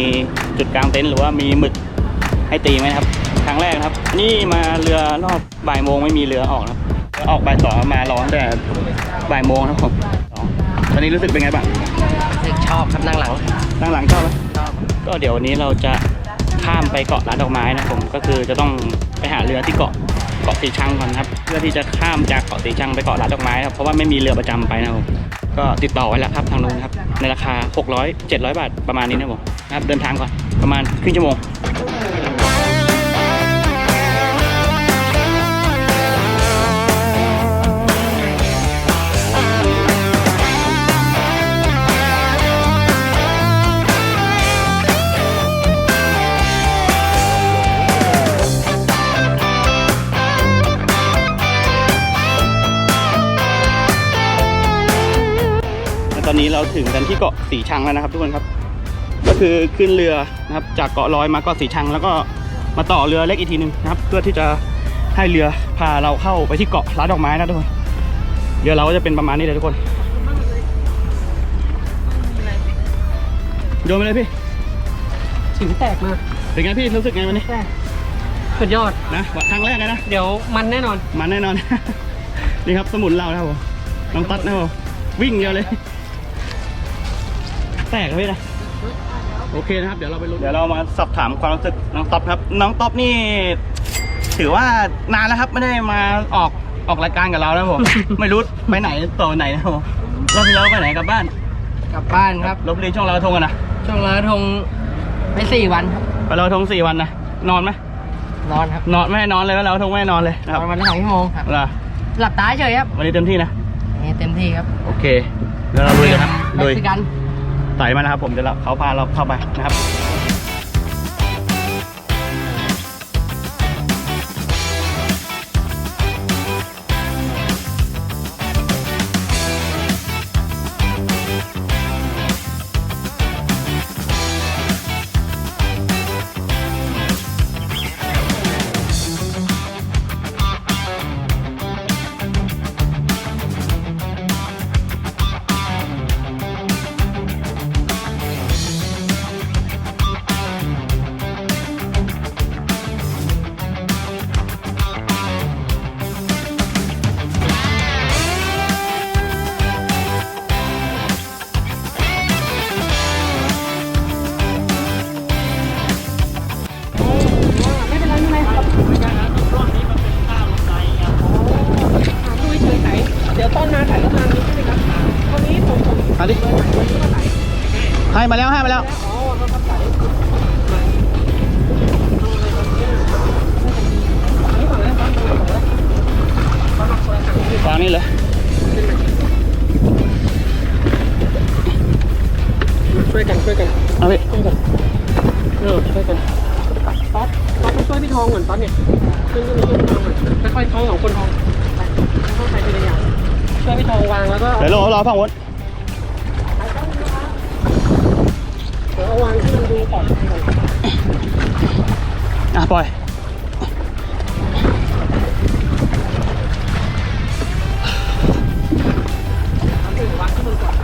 จะมีจุดกลางเต็นท์หรือว่ามีหมึกให้ตีไหมครับ ครั้งแรกนะครับ นี่มาเรือรอบบ่ายโมงไม่มีเรือออกนะครับออกบ่ายสองมารอตั้งแต่บ่ายโมงครับผมสองตอนนี้รู้สึกเป็นไงบ้างรู้สึกชอบครับนั่งหลังนั่งหลังชอบไหมก็เดี๋ยววันนี้เราจะข้ามไปเกาะร้านดอกไม้นะครับผมก็คือจะต้องไปหาเรือที่เกาะเกาะสีชังก่อนครับ เพื่อที่จะข้ามจากเกาะสีชังไปเกาะร้านดอกไม้ครับเพราะว่าไม่มีเรือประจำไปนะครับผม ก็ติดต่อไว้แล้วครับทางนู้นครับในราคา 600 700 บาทประมาณนี้นะผมนะครับเดินทางก่อนประมาณครึ่งชั่วโมง อนนี้เราถึงกันที่เกาะสีชังแล้วนะครับ ทุกคนครับ ก็คือขึ้นเรือนะครับ จากเกาะลอยมาเกาะสีชัง แล้วก็มาต่อเรือเล็กอีกทีหนึ่งนะครับ เพื่อที่จะให้เรือพาเราเข้าไปที่เกาะร้านดอกไม้นะทุกคนเรือเราก็จะเป็นประมาณนี้เลยทุกคนโยนไปเลยพี่สิวแตกมาเป็นไงพี่รู้สึกไงวันนี้แตกสุดยอดนะครั้งแรกเลยนะเดี๋ยวมันแน่นอนมันแน่นอน นี่ครับสมุนเรานะครับผมน้องตัดนะครับผมวิ่งเดียวเลย แตกเลยนะโอเคนะครับ เดี๋ยวเราไปลุ้นเดี๋ยวเรามาสอบถามความรู้สึกน้องต๊อบครับ น้องต๊อบนี่ ถือว่านานแล้วครับไม่ได้มาออกออกรายการกับเราแล้วผม ไม่รู้ไปไหนต่อไหนนะครับผมรอบที่แล้วไปไหนกลับบ้านกลับบ้านครับลบบุรีช่วงเราวกระทงกันนะช่วงลอยกระทงไปสี่วันครับไปเราวกระทงสี่วันนะนอนไหมนอนครับนอนไม่ให้นอนเลยแล้วเราวกระทงไม่ให้นอนเลยนะนครัอบนวันละสองชั่วโมงครับเหรอหลับตาเฉยครับวันนี้เต็มที่นะ นี่เต็มที่ครับโอเคเดี๋ยวเราลุยกันครับเม็ลุกยซิกัน ไต่มานะครับ ผมเดี๋ยวเราเขาพาเราเข้าไปนะครับ มาแล้วให้มาแล้วอ๋อครับถ่ายนี่ฝั่งนั้นฝั่งนั้นฝั่งนั้นฝั่งนั้นฝั่งนั้นฟังนี่เลยช่วยกันช่วยกันเอาไปช่วยกันเออช่วยกันต๊อปต๊อปต้องช่วยพี่ทองก่อนต๊อปเนี่ยช่วยช่วยพี่ทองก่อนค่อยๆทองของคนทองไปค่อยๆไปทีละอย่างช่วยพี่ทองวางแล้วก็เดี๋ยวรอรอฝั่งวน ดี๋ยวเอาวางที่มันดูปลอดภัยก่อนอะปล่อยครับวิน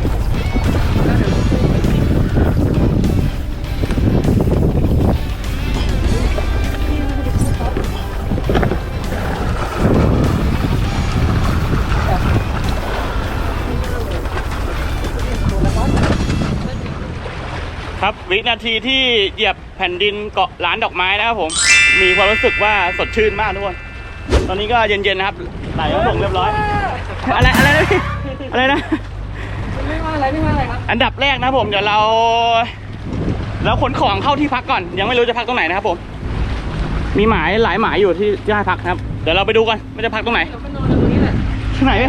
าทีที่เหยียบแผ่นดินเกาะร้านดอกไม้นะครับผม มีความรู้สึกว่าสดชื่นมากทุกคน ตอนนี้ก็เย็นๆนะครับไหลมาส่งเรียบร้อย อะไรอะไรนะพี่อะไรนะไม่ว่าอะไรไม่ว่าอะไรครับ อันดับแรกนะผมเดี๋ยวเรา แล้วขนของเข้าที่พักก่อน ยังไม่รู้จะพักตรงไหนนะครับผม มีหมายหลายหมายอยู่ที่ที่ให้พักนะครับ เดี๋ยวเราไปดูกันว่าจะพักตรงไหนเดี๋ยวก็นอนตรงนี้แหละที่ไหนเอ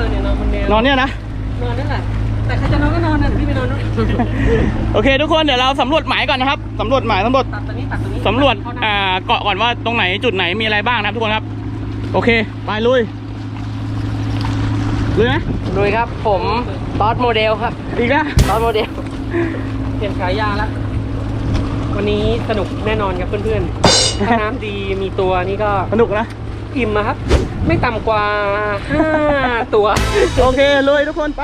อเนี่ยนอนบนแนวนอนเนี่ยนะ นอนนั่นแหละ แต่ใครจะนอนก็นอนนะพี่ไปนอนนู่นโอเค ทุกคนเดี๋ยวเราสำรวจหมายก่อนนะครับสำรวจหมายสำรวจตัดตัวนี้ตัดตัวนี้สำรวจอ่าเกาะก่อนว่าตรงไหนจุดไหนมีอะไรบ้างนะครับทุกคนครับ โอเค ไปลุยลุยไหมลุยครับ ผมตอสโมเดลครับอีกแล้วตอสโมเดลเปลี่ยนฉายาแล้ววันนี้สนุกแน่นอนครับเพื่อนๆถ้าน้ำดีมีตัวนี่ก็สนุกนะ อิ่มอะครับ ไม่ต่ำกว่า 5 ตัว โอเคลุยทุกคนไป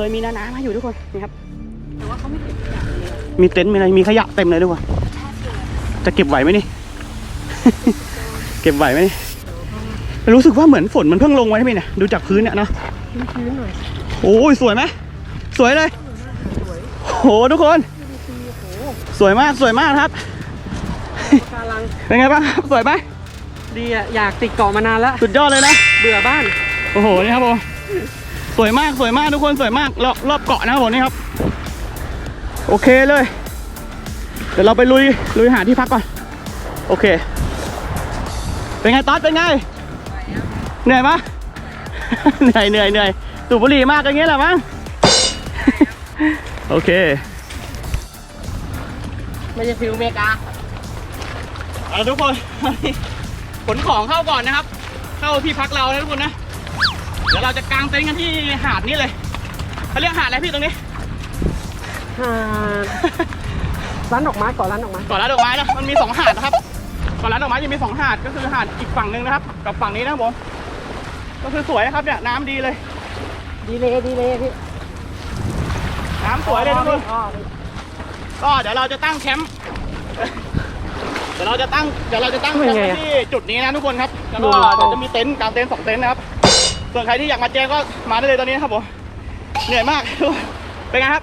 เคยมีนานามาอยู่ทุกคนนี่ครับแต่ว่าเขาไม่เก็บขยะเลยมีเต็นท์มีอะไรมีขยะเต็มเลยทุกคนจะเก็บไหวไหมนี่ เก็บไหวไหมนี่รู้สึกว่าเหมือนฝนมันเพิ่งลงไว้ใช่ไหมเนี่ยดูจากพื้นเนี่ยเนอะชื้นๆหน่อยโอ้ยสวยไหมสวยเลยสวยโอ้โหทุกคนดูสิโอ้โหสวยมากสวยมากครับกาลังเป็นไงบ้างครับสวยไหมดีอะอยากติดเกาะมานานแล้ว สุดยอดเลยนะ เบื่อบ้าน โอ้โห นี่ครับผม สวยมากสวยมากทุกคนสวยมากรอบรอบเกาะนะครับผมนี่ครับ โอเคเลย เดี๋ยวเราไปลุยลุยหาที่พักก่อน โอเค เป็นไงต๊อดเป็นไง เหนื่อยปะเหนื่อยเหนื่อยเหนื่อยสูบบุหรี่มากอย่างเงี้ยแหละมั้งโอเค ไม่ใช่ฟิลเมกาเอาทุกคนขนของเข้าก่อนนะครับ เข้าที่พักเรานะทุกคนนะ เดี๋ยวเราจะกางเต็นท์กันที่หาดนี้เลยเขาเรียกหาดอะไรพี่ตรงนี้หาดร้านดอกไม้เกาะร้านดอกไม้เก่อนร้านดอกไม้นะมันมีสองหาดนะครับเก่อนร้านดอกไม้จะมีสองหาดก็คือหาดอีกฝั่งหนึ่งนะครับ กับฝั่งนี้นะครับผมก็คือสวยนะครับเนี่ยน้ำดีเลย ดีเลยดีเลยพี่น้ำสวยเลยทุกคนอ๋อก็เดี๋ยวเราจะตั้งแคมป์เดี๋ยวเราจะตั้งเดี๋ยวเราจะตั้งแคมป์ไว้ที่จุดนี้นะทุกคนครับแล้วก็เดี๋ยวจะมีเต็นท์กางเต็นท์สองเต็นท์นะครับ ส่วนใครที่อยากมาแจ้งก็มาได้เลยตอนนี้นะครับผมเหนื่อยมากเป็นไงครับ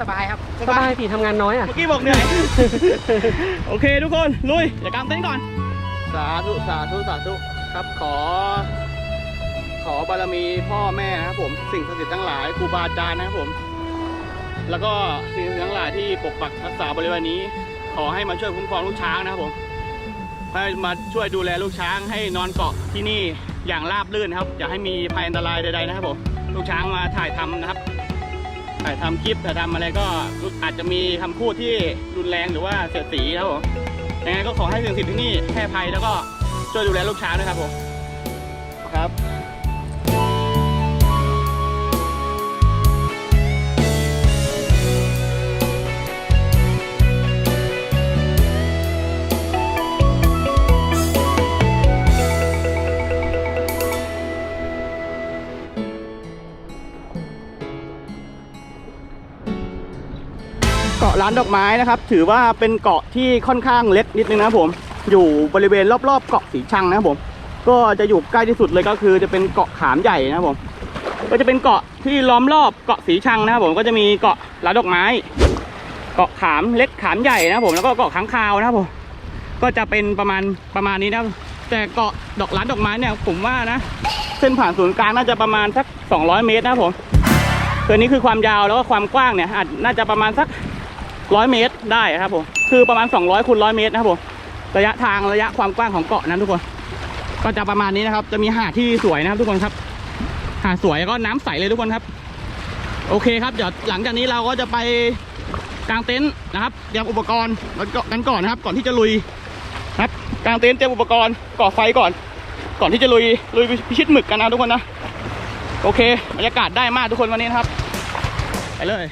สบายครับ สบายพี่ทำงานน้อยอะ เมื่อกี้บอกเหนื่อย โอเคทุกคน ลุยเดี๋ยวกางเต็นท์ก่อน สาธุ สาธุ สาธุ ครับขอ ขอบารมีพ่อแม่นะครับผม สิ่งศักดิ์สิทธิ์ทั้งหลายครูบาอาจารย์นะครับผม แล้วก็สิ่งศักดิ์สิทธิ์ทั้งหลายที่ปกปักรักษาบริเวณนี้ ขอให้มาช่วยคุ้มครองลูกช้างนะครับผม ให้มาช่วยดูแลลูกช้างให้นอนเกาะที่นี่ อย่างราบรื่นนะครับอย่าให้มีภัยอันตรายใดๆนะครับผมลูกช้างมาถ่ายทำนะครับ ถ่ายทำคลิปถ่ายทำอะไรก็อาจจะมีคำพูดที่รุนแรงหรือว่าเสียดสีครับผมยังไงก็ขอให้สิ่งศักดิ์สิทธิ์ที่นี่แพร่ภัยแล้วก็ช่วยดูแลลูกช้างด้วยครับผมครับะร้านดอกไม้นะครับ ถือว่าเป็นเกาะที่ค่อนข้างเล็กนิดนึงนะครับผม อยู่บริเวณรอบๆ เกาะสีชังนะครับผม ก็จะอยู่ใกล้ที่สุดเลยก็คือจะเป็นเกาะขามใหญ่นะครับผม ก็จะเป็นเกาะที่ล้อมรอบเกาะสีชังนะครับผม ก็จะมีเกาะร้านดอกไม้ เกาะขามเล็กขามใหญ่นะครับผม แล้วก็เกาะค้างคาวนะครับผม ก็จะเป็นประมาณประมาณนี้นะครับแต่เกาะดอกร้านดอกไม้เนี่ยผมว่านะ เส้นผ่านศูนย์กลางน่าจะประมาณสัก 200 เมตรนะครับผมคือนี้คือความยาวแล้วก็ความกว้างเนี่ยอาจน่าจะประมาณสัก ร้อยเมตรได้ครับผม คือประมาณ 200คูณร้อยเมตรนะครับผม ระยะทางระยะความกว้างของเกาะนั้นทุกคน ก็จะประมาณนี้นะครับ จะมีหาดที่สวยนะครับทุกคนครับ หาดสวยแล้วก็น้ำใสเลยทุกคนครับ โอเคครับ เดี๋ยวหลังจากนี้เราก็จะไปกางเต็นท์นะครับ เตรียมอุปกรณ์กันก่อนนะครับ ก่อนที่จะลุยนะครับ กางเต็นท์เตรียมอุปกรณ์ก่อไฟก่อน ก่อนที่จะลุยลุยพิชิตหมึกกันนะทุกคนนะ โอเค บรรยากาศได้มากทุกคนวันนี้นะครับ ไปเลย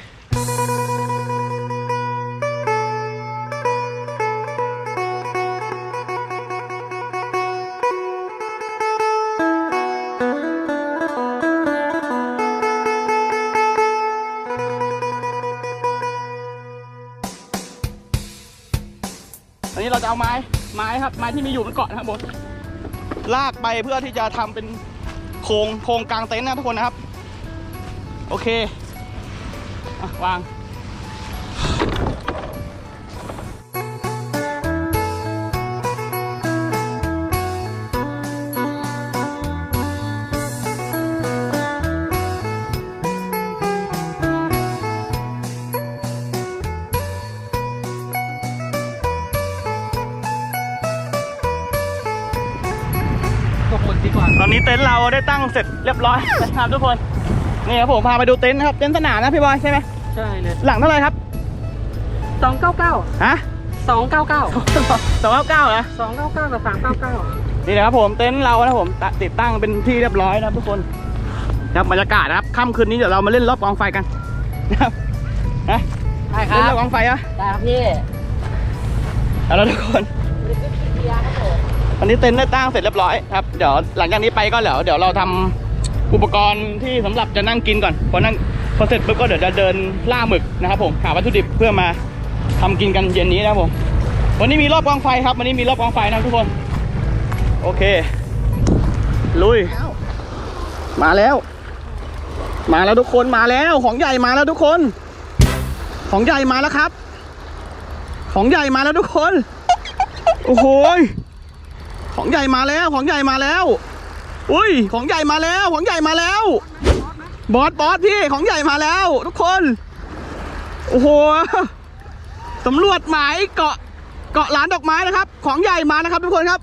จะเอาไม้ไม้ครับไม้ที่มีอยู่บนเกาะนะครับบนลากไปเพื่อที่จะทำเป็นโครงโครงกลางเต็นท์นะทุกคนนะครับ โอเควาง ดีกว่าตอนนี้เต็นท์เราได้ตั้งเสร็จเรียบร้อยนะครับทุกคนนี่ครับผมพาไปดูเต็นท์นะครับเต็นท์สนามนะพี่บอยใช่ไหมใช่เลยหลังเท่าไหร่ครับสองเก้าเก้าฮะสองเก้าเก้าสองเก้าเก้าเหรอสองเก้าเก้ากับสามเก้าเก้านี่นะครับผมเต็นท์เรานะครับผมตติดตั้งเป็นที่เรียบร้อยนะครับทุกคนครับบรรยากาศนะครับค่ำคืนนี้เดี๋ยวเรามาเล่นรอบกองไฟกันนะครับนะได้คเล่นรรัอบบกองไฟอะได้ครับพี่เอาละทุกคนต อนนี้เต็นท์ได้ตั้งเสร็จเรียบร้อยครับเดี๋ยวหลังจากนี้ไปก็เดี๋ยวเดี๋ยวเราทำอุปกรณ์ที่สำหรับจะนั่งกินก่อนพราะนั่งพอเสร็จปุ๊บก็เดี๋ยวจะเดินล่าหมึกนะครับผมหาวัตถุดิบเพื่อมาทำกินกันเย็นนี้นะครับผมวันนี้มีรอบกองไฟครับวันนี้มีรอบกองไฟนะทุกคน โอเค ลุย มาแล้ว มาแล้วทุกคนมาแล้ว ของใหญ่มาแล้วทุกคน ของใหญ่มาแล้วครับ ของใหญ่มาแล้วทุกคน โอ้โห ของใหญ่มาแล้ว ของใหญ่มาแล้ว อุ้ย ของใหญ่มาแล้ว ของใหญ่มาแล้ว บอส บอสพี่ ของใหญ่มาแล้ว ทุกคน โอ้โหสำรวจหมายเกาะ เกาะร้านดอกไม้นะครับ ของใหญ่มานะครับ ทุกคนครับ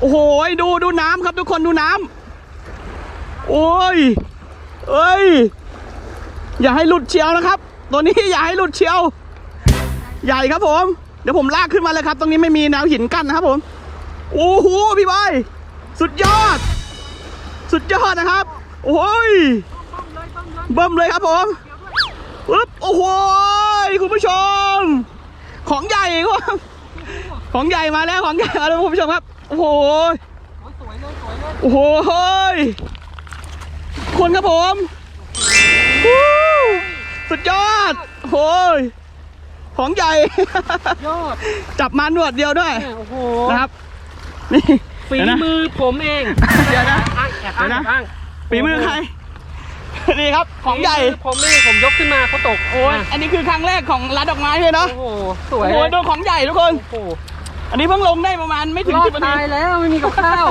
โอ้โห ดูดูน้ำครับทุกคนดูน้ำโอ้ย เอ้ย อย่าให้หลุดเชียวนะครับ ตัวนี้อย่าให้หลุดเชียว ใหญ่ครับผม เดี๋ยวผมลากขึ้นมาเลยครับ ตรงนี้ไม่มีแนวหินกั้นนะครับผม โอ้โหพี่บอยสุดยอด สุดยอดนะครับ โอ้ยเบิ่มเลยครับผมปึ๊บโอ้โหคุณผู้ชม ของใหญ่ครับของใหญ่มาแล้วของใหญ่มาแล้วคุณผู้ชมครับ โอ้โหสวยเลยสวยเลยโอ้โหเฮ้ยคนครับผมวู้สุดยอดโอ้ยของใหญ่ยอดจับมาหนวดเดียวด้วยแม่โอ้โหนะครับ นี่ฝีเดี๋ยวนะ มือผมเองเดี๋ยวนะอ้างแอบอ้างเดี๋ยวนะ แอบอ้างฝีมือใคร นี่ครับ ของใหญ่ ฝีมืผมเองผมยกขึ้นมาเขาตกโอ้ยอันนี้คือครั้งแรกของร้านดอกไม้เลยเนาะ โอ้โหสวโอ้ยโหโดนของใหญ่ทุกคน โอ้โหอันนี้เพิ่งลงได้ประมาณไม่ถึงรอสิดบนาทีตายแล้วไม่มีกับข้าว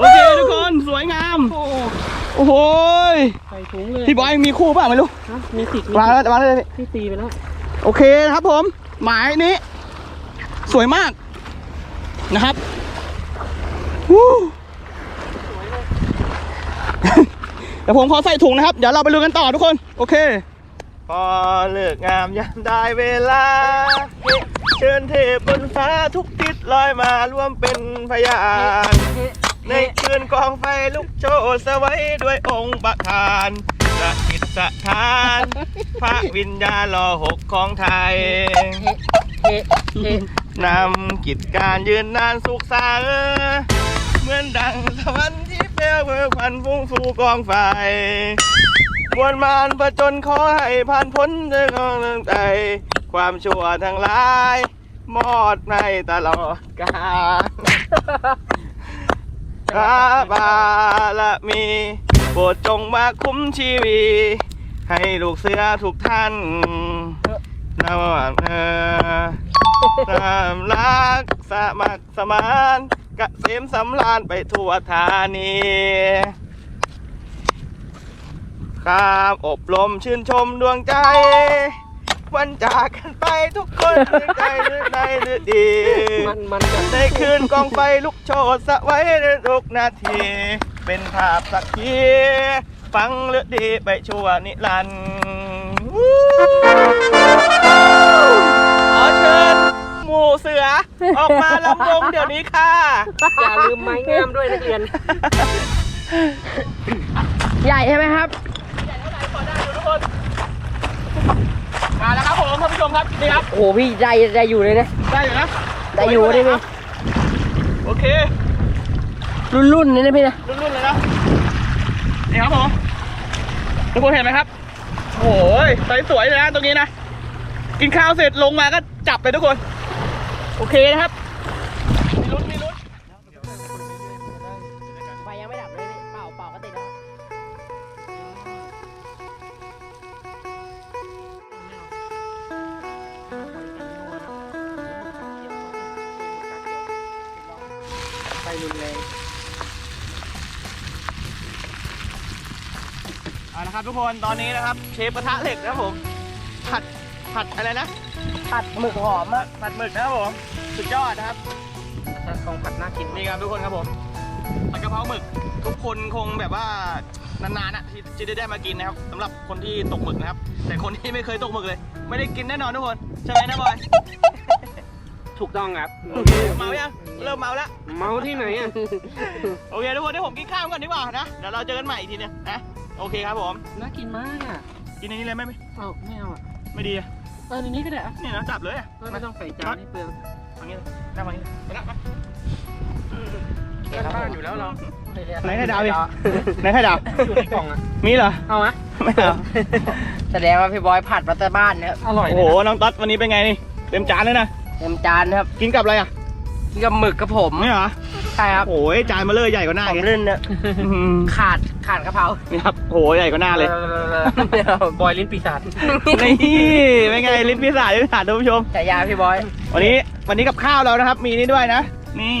โอเคทุกคน สวยงาม โอ้โหโอ้โหยใส่ถุงเลยพี่บอยมีคู่เปล่าไม่รู้ ฮะมีสิทธิ์มีวางสิแล้วทธิ์วางแล้วพี่ พี่ตีไปแล้วโอเคครับผม หมายนี้ สวยมาก นะครับวู้เดี๋ยวผมขอใส่ถุงนะครับ เดี๋ยวเราไปลุยกันต่อทุกคน โอเค พอเลิกงามยามได้เวลา เชิญเทพบนฟ้าทุกทิศลอยมาร่วมเป็นพยาน ในคืนกองไฟลุกโชนสวัยด้วยองค์ประธานประกิตสถาน พระวิญญาณรอหกของไทยเฮ้เฮ้ นำกิจการยืนนานสุขสันต์เหมือนดังสวรรค์ที่เปลวเพลิงพันฟุ้งสู่กองไฟมวลมานประจนขอให้ผ่านพ้นเรื่องของเรื่องใจ ความชั่วทั้งหลาย มอดในตลอดกาลพระบารมีโปรดจงมาคุ้มชีวีให้ลูกเสือทุกท่านนำเออ นำรักสมัครสมานกะเสมสำราญไปทั่วธานีข้ามอบรมชื่นชมดวงใจ วันจากกันไปทุกคนด้วยใจด้วยในด้วยดีมันมันจะในคืนกองไฟลุกโชนสะไว้ในทุกนาที เป็นภาพสักทีฟังเลือดดีไปชั่วนิรันดร์วู้ขอเชิญ หมู่เสือ ออกมาลำวงเดี๋ยวนี้ค่ะ อย่าลืมไม้งามด้วยนักเรียน ใหญ่ใช่ไหมครับมาแล้วครับผมท่านผู้ชมครับนี่ครับ โอ้โหพี่ใจใจอยู่เลยนะได้อยู่นะได้อยู่ได้ไหมโอเค รุ่นรุ่นๆนี่นะพี่นะ รุ่นๆเลยนะนี่ครับผมทุกคนเห็นไหมครับโอ้ยใสสวยเลยนะตรงนี้นะ กินข้าวเสร็จลงมาก็จับไปทุกคน โอเคนะครับ มีลุ้นมีลุ้นไฟยังไม่ดับเลยพี่เป่าเป่าก็ติดแล้ว ไฟรุนแรงเอาละครับทุกคนตอนนี้นะครับ เชฟกระทะเหล็กนะครับผม ผัดผัดอะไรนะ ผัดหมึกหอมอะผัดหมึกนะครับผม สุดยอดนะครับแต่ของผัดน่ากินนี่ครับทุกคนครับผมผัดกะเพราหมึกทุกคนคงแบบว่านานๆนะที่จะได้ได้มากินนะครับสำหรับคนที่ตกหมึกนะครับ แต่คนที่ไม่เคยตกหมึกเลย ไม่ได้กินแน่นอนทุกคนใช่ไหมนะบอยถูกต้องครับโอเคเมายังเริ่มเมาแล้วเมาที่ไหนอะโอเคทุกคนเดี๋ยวผมกินข้าวก่อนดีกว่านะเดี๋ยวเราเจอกันใหม่อีกทีนึงนะโอเคครับผมน่ากินมากอะกินในนี้เลยไหมไม่เอาไม่เอาอะไม่ดีอะ เออในนี้ก็ได้อะนี่นะจับเลยอะเออไม่ต้องใส่จานให้เปลืองฟังนี้เลยนั่งฟังนี้ไปนั่งไปบ้านๆอยู่แล้วเราโอเคไหนไข่ดาวดิไหนไข่ดาวอยู่ในกล่องอะมีเหรอเอาไหมไม่เอาแสดงว่าพี่บอยผัดมาแต่บ้านนะครับอร่อยโอ้เลยโหนะน้องต๊อดวันนี้เป็นไงนี่เต็มจานเลยนะเต็มจานครับกินกับอะไรอะกิ นกับหมึกครับผมไม่เหรอใช่ครับโอ้ยจานมาเลยใหญ่กว่าหน้าผมแกลื่นนะอื้อหือขาดขาดกะเพรานี่ครับโหใหญ่กว่าหน้าเลยบอยลิ้นปีศาจนี่เป็นไงลิ้นพิศาจลิ้นพิศาจท่านผู้ชมฉายาพี่บอย วันนี้วันนี้กับข้าวเรานะครับ มีนี่ด้วยนะ นี่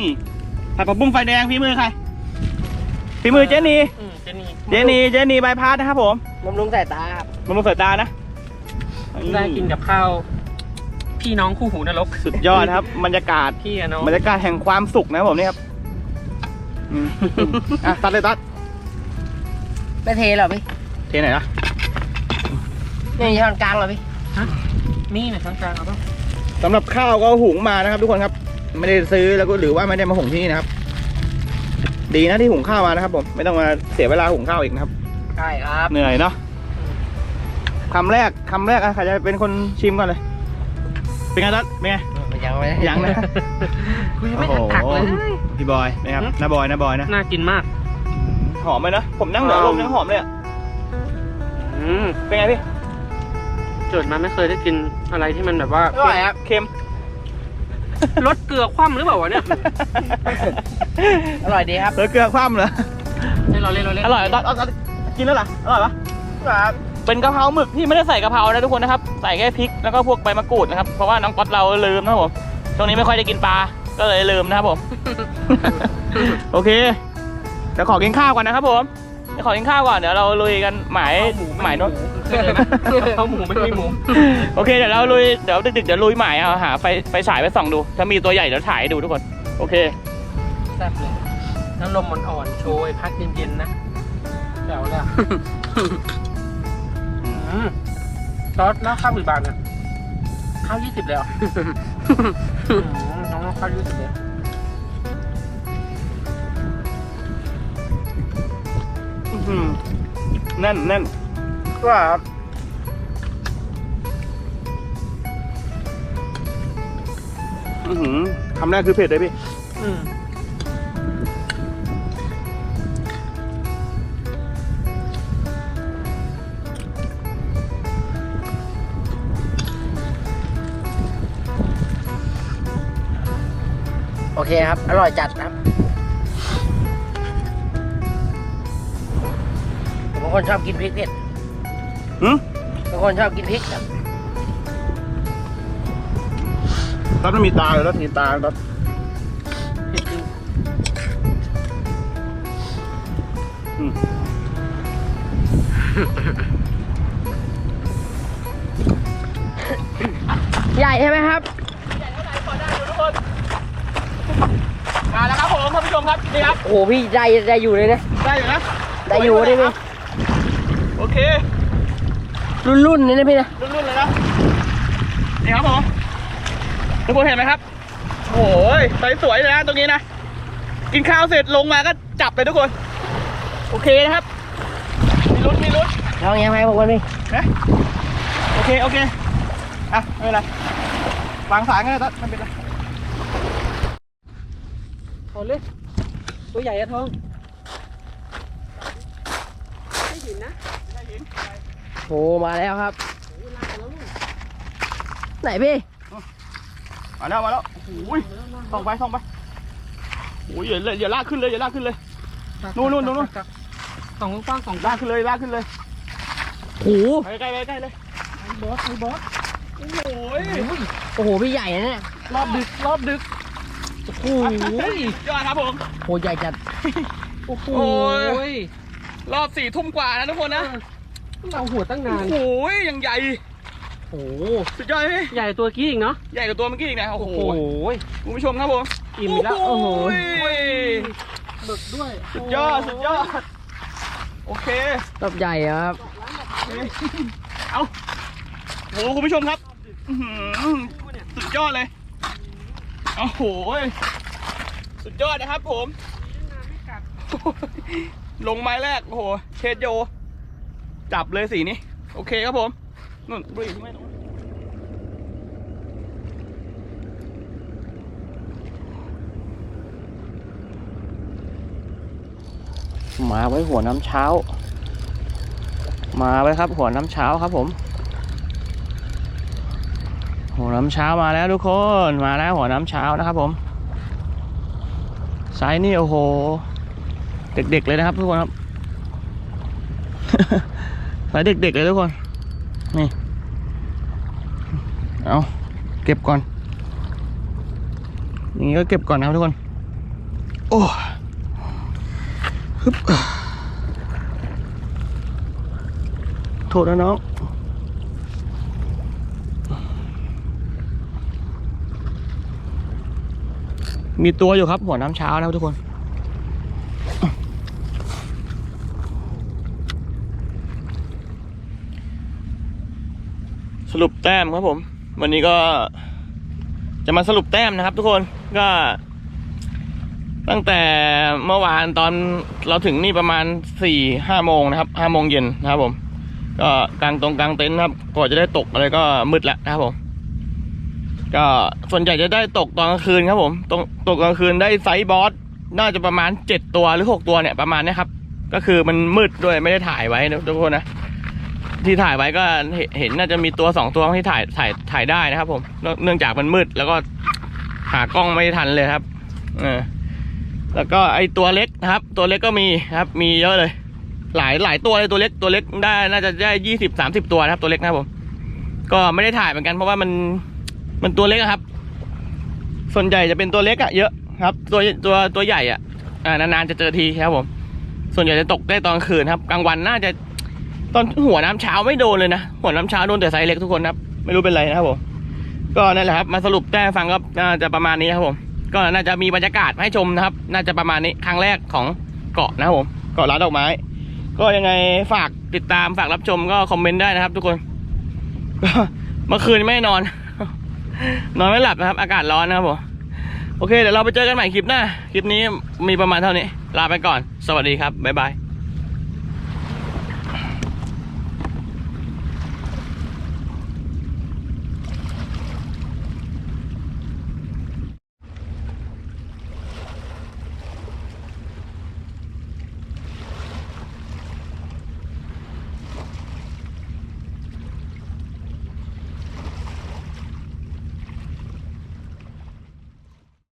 ผัดผักบุ้งไฟแดงฝีมือใครฝีมือเจนีอืมเจนี่เจนีเจนีบายพาสนะครับผมบำรุงสายตาครับมันมุงสายตานะได้กินกับข้าว พี่น้องคู่หูนรกสุดยอดครับบรรยากาศพี่กับน้องบรรยากาศแห่งความสุขนะครับผมนี่ครับอืมอะตัดเลยตัดไม่เทหรอพี่เทไหนนะไม่มีช้อนกลางเหรอพี่นี่นะช้อนกลางเอาป่ะสำหรับข้าวก็หุงมานะครับ ทุกคนครับ ไม่ได้ซื้อแล้วก็หรือว่าไม่ได้มาหุงที่นี่นะครับ ดีนะที่หุงข้าวมานะครับผมไม่ต้องมาเสียเวลาหุงข้าวอีกนะครับ ใช่ครับ เหนื่อยเนาะคำแรกคำแรกอะใครจะเป็นคนชิมก่อนเลย เป็นไงตัดเป็นไง ยังไม่ได้ยังนะคุยไม่ทันตักเลย พี่บอยนะครับน้าบอยน้าบอยนะน่ากินมาก หอมไหมนะผมนั่งเหนือลมยังหอมเลยอะอืมเป็นไงพี่เกิดมาไม่เคยได้กินอะไรที่มันแบบว่า อร่อยครับเค็ม รสเกลือคว่ำหรือเปล่าวะเนี่ย อร่อยดีครับ เออเกลือคว่ำเหรอให้เราเล่นเราเล่นอร่อยตัดเอาตัดกินแล้วเหรออร่อยปะครับ เป็นกะเพราหมึกที่ไม่ได้ใส่กะเพรานะทุกคนนะครับ ใส่แค่พริกแล้วก็พวกใบมะกรูดนะครับ เพราะว่าน้องก๊อตเราลืมนะครับผม ช่วงนี้ไม่ค่อยได้กินปลา ก็เลยลืมนะครับผม โอเค เดี๋ยวขอกินข้าวก่อนนะครับผม เดี๋ยวขอกินข้าวก่อน เดี๋ยวเราลุยกันหมายหมายโน้น ข้าวหมูไม่มีหมู โอเคเดี๋ยวเราลุย เดี๋ยวดึกๆเดี๋ยวลุยหมายเอาหาไฟไฟฉายไปส่องดู ถ้ามีตัวใหญ่เดี๋ยวถ่ายให้ดูทุกคน โอเค แซ่บเลยน้ำลมอ่อนๆโชยพัดเย็นๆนะแจ๋วเลยอะอืม ซอสแล้วข้าวกี่บาทเนี่ยข้าวยี่สิบเลยเหรออืมน้องข้าวยี่สิบเลยแน่นแน่นครับอื้อหือคำแรกคือเผ็ดเลยพี่ โอเคครับ อร่อยจัดครับ ผมเป็นคนชอบกินพริกเผ็ดหืมเป็นคนชอบกินพริกครับตัดมันมีตาเลยแล้วมีตาตัดเผ็ดจริงอืมใหญ่ใช่ไหมครับ มาแล้ว ครับผมท่านผู้ชมครับนี่ครับ โอ้โหพี่ได้ได้อยู่เลยนะ ได้อยู่นะได้อยู่ได้ไหมโอเค รุ่นรุ่นๆนี่นะพี่นะ รุ่นๆเลยนะ นี่ครับผมทุกคนเห็นไหมครับโอ้ยใสสวยเลยนะตรงนี้นะ กินข้าวเสร็จลงมาก็จับเลยทุกคน โอเคนะครับ มีลุ้นมีลุ้นลองยังไงผมกันพี่นะโอเค โอเค อะ ไม่เป็นไรวางสายกันเลยตัดไม่เป็นไรเอาเลย ตัวใหญ่อะทองไม่หินนะโอ้มาแล้วครับ ไหนพี่มาแล้วมาแล้วโอ้ยส่องไปส่องไปโอ้ยอย่าอย่าลากขึ้นเลยอย่าลากขึ้นเลยนู่นนู่นนู่นนู่นสองกว้างสองลากขึ้นเลยลากขึ้นเลยโอ้โหไปใกล้ไปใกล้เลยบอสไอ้บอสโอ้ยโอ้โหพี่ใหญ่นะเนี่ยรอบดึกรอบดึก โอ้โหยอดครับผมโหใหญ่จัด โอ้โหโอ้ยรอบสี่ทุ่มกว่านะทุกคนนะเราหัวตั้งนานโอ้ยยังใหญ่โอ้สุดยอดไหมใหญ่ตัวกี้อีกเนาะใหญ่กว่าตัวเมื่อกี้อีกนะโอ้โหคุณผู้ชมครับผมอิ่มแล้วโอ้โหสุบึกด้วยสุดยอดสุดยอดโอเครอบใหญ่ครับเอาโหคุณผู้ชมครับสุดยอดเลย โอ้โหสุดยอดนะครับผม ลงไม้แรก โอ้โห เชดโย จับเลยสีนี้ โอเคครับผมนู่นดูอีไม่ต้องมาไว้หัวน้ำเช้า มาไว้ครับ หัวน้ำเช้าครับผม หัวน้ำเช้ามาแล้วทุกคนมาแล้วหัวน้ำเช้านะครับผมไซส์นี่โอ้โห เด็กๆเลยนะครับทุกคนครับไซส์เด็กๆเลยทุกคน นี่ เอาเก็บก่อนอย่างนี้ก็เก็บก่อนนะครับทุกคน โอ้ฮึบโทษนะน้อง มีตัวอยู่ครับหัวน้ำเช้านะครับทุกคน สรุปแต้มครับผม วันนี้ก็จะมาสรุปแต้มนะครับ ทุกคนก็ ตั้งแต่เมื่อวานตอนเราถึงนี่ประมาณสี่ห้าโมงนะครับห้าโมงเย็นนะครับผม ก็กลางตรงกลางเต็นท์ครับกว่าจะได้ตกอะไรก็มืดแล้วนะครับผม ก็ส่วนใหญ่จะได้ตกตอนกลางคืนครับผมตกตกกลางคืนได้ไซส์บอสน่าจะประมาณเจ็ดตัวหรือหกตัวเนี่ยประมาณนี้ครับ ก็คือมันมืดด้วยไม่ได้ถ่ายไว้นะทุกคนนะที่ถ่ายไว้ก็เห็นน่าจะมีตัวสองตัวที่ถ่ายถ่ายถ่ายได้นะครับผมเนื่องจากมันมืดแล้วก็หากล้องไม่ทันเลยครับเออแล้วก็ไอตัวเล็กนะครับ ตัวเล็กก็มีครับ มีเยอะเลย หลายหลายตัวเลยตัวเล็กตัวเล็กได้น่าจะได้ยี่สิบสามสิบตัวนะครับ ตัวเล็กนะครับผม ก็ไม่ได้ถ่ายเหมือนกันเพราะว่ามัน มันตัวเล็กครับ ส่วนใหญ่จะเป็นตัวเล็กอะเยอะครับ ตัวตัวตัวใหญ่อะอ่านานๆจะเจอทีครับผม ส่วนใหญ่จะตกได้ตอนคืนครับ กลางวันน่าจะตอนหัวน้ำเช้าไม่โดนเลยนะหัวน้ำเช้าโดนแต่ไซส์เล็กทุกคนครับ ไม่รู้เป็นไรนะครับผมก็นั่นแหละครับ มาสรุปแต้ฟังก็น่าจะประมาณนี้ครับผม ก็น่าจะมีบรรยากาศให้ชมนะครับ น่าจะประมาณนี้ครั้งแรกของเกาะนะครับผมเกาะร้านดอกไม้ ก็ยังไงฝากติดตามฝากรับชมก็คอมเมนต์ได้นะครับ ทุกคนก็เมื่อคืนไม่นอน นอนไม่หลับนะครับ อากาศร้อนนะครับผม โอเค เดี๋ยวเราไปเจอกันใหม่คลิปหน้า คลิปนี้มีประมาณเท่านี้ ลาไปก่อน สวัสดีครับ บ๊ายบาย